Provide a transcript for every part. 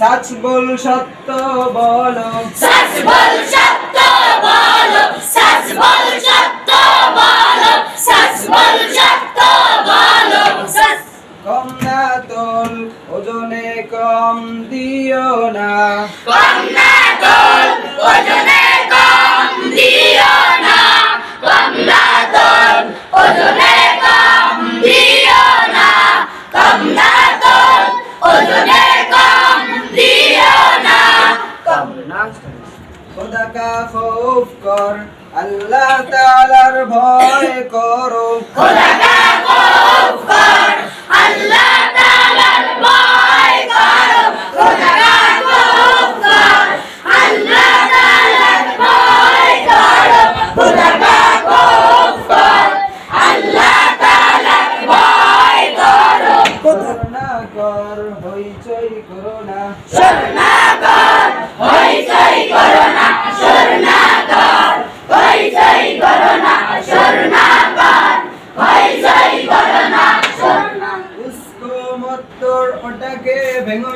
Such বল সত্য বলো। সচ বল সত্য বলো। সচ বল সত্য বলো। সচ বল সত্য বলো। সচ কম না তোল ওজনে কম দিও না। কম না তোল ওজনে কম দিও না। কম না তোল ওজনে কম দিও না। কম না তোল ওজনে খৌফ আল্লাহ তাআলার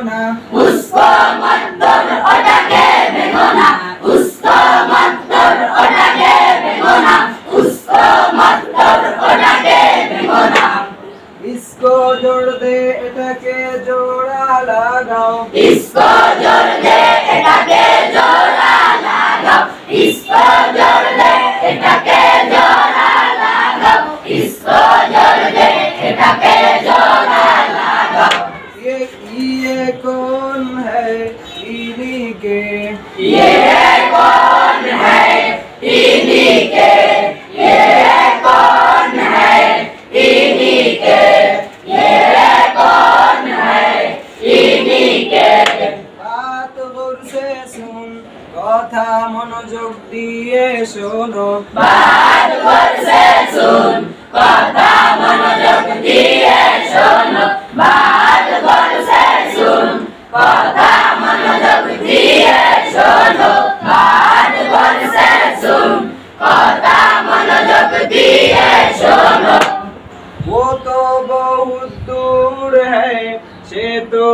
না পুষ্প মন্তর ওটাকে ভেঙো না পুষ্প মন্তর ওটাকে ভেঙো না পুষ্প মন্তর ওটাকে ভেঙো না ইসকো জোড় দে এটাকে জোড়া লাগাও। ইসকো জোর দে এটাকে জোড়া লাগাও। ইসকো জোর দে এটাকে জোড়া লাগাও। ইসকো জোর দে এটাকে জোড়া করছে শুন কথা মনোযোগ দিয়ে শোনো। বার করছে শুন কথা মনোযোগ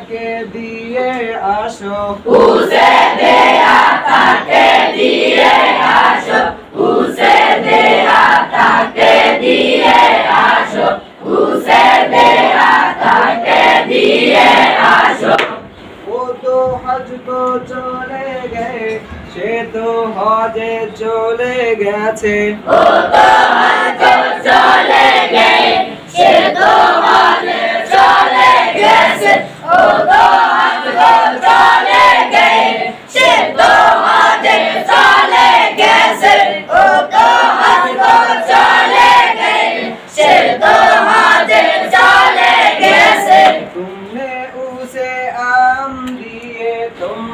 তাকে দিয়ে আসো। উসে দেয়া তাকে দিয়ে আসো। উসে দেয়া তাকে দিয়ে আসো। উসে দেয়া তাকে দিয়ে আসো। ও তো হজ তো চলে গেছে সে তো হজে চলে গেছে। ও তো হজ চলে গেছে সে তো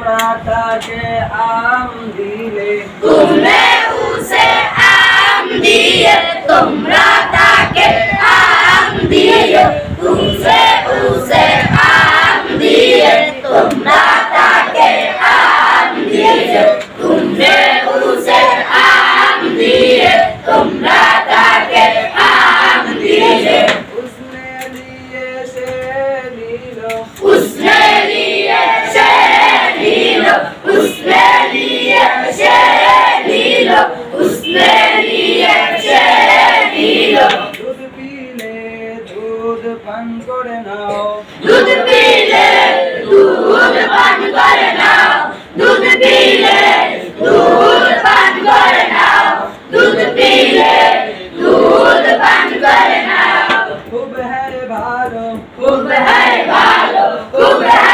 পাতাকে আম দিলে। তোমরা তাকে দুধ পিলে দুধ পান করে নাও। দুধ পিলে দুধ পান করে নাও। দুধ পিলে দুধ পান করে নাও। খুব হ্যায় ভালো, খুব হ্যায় ভালো, খুব হ্যায়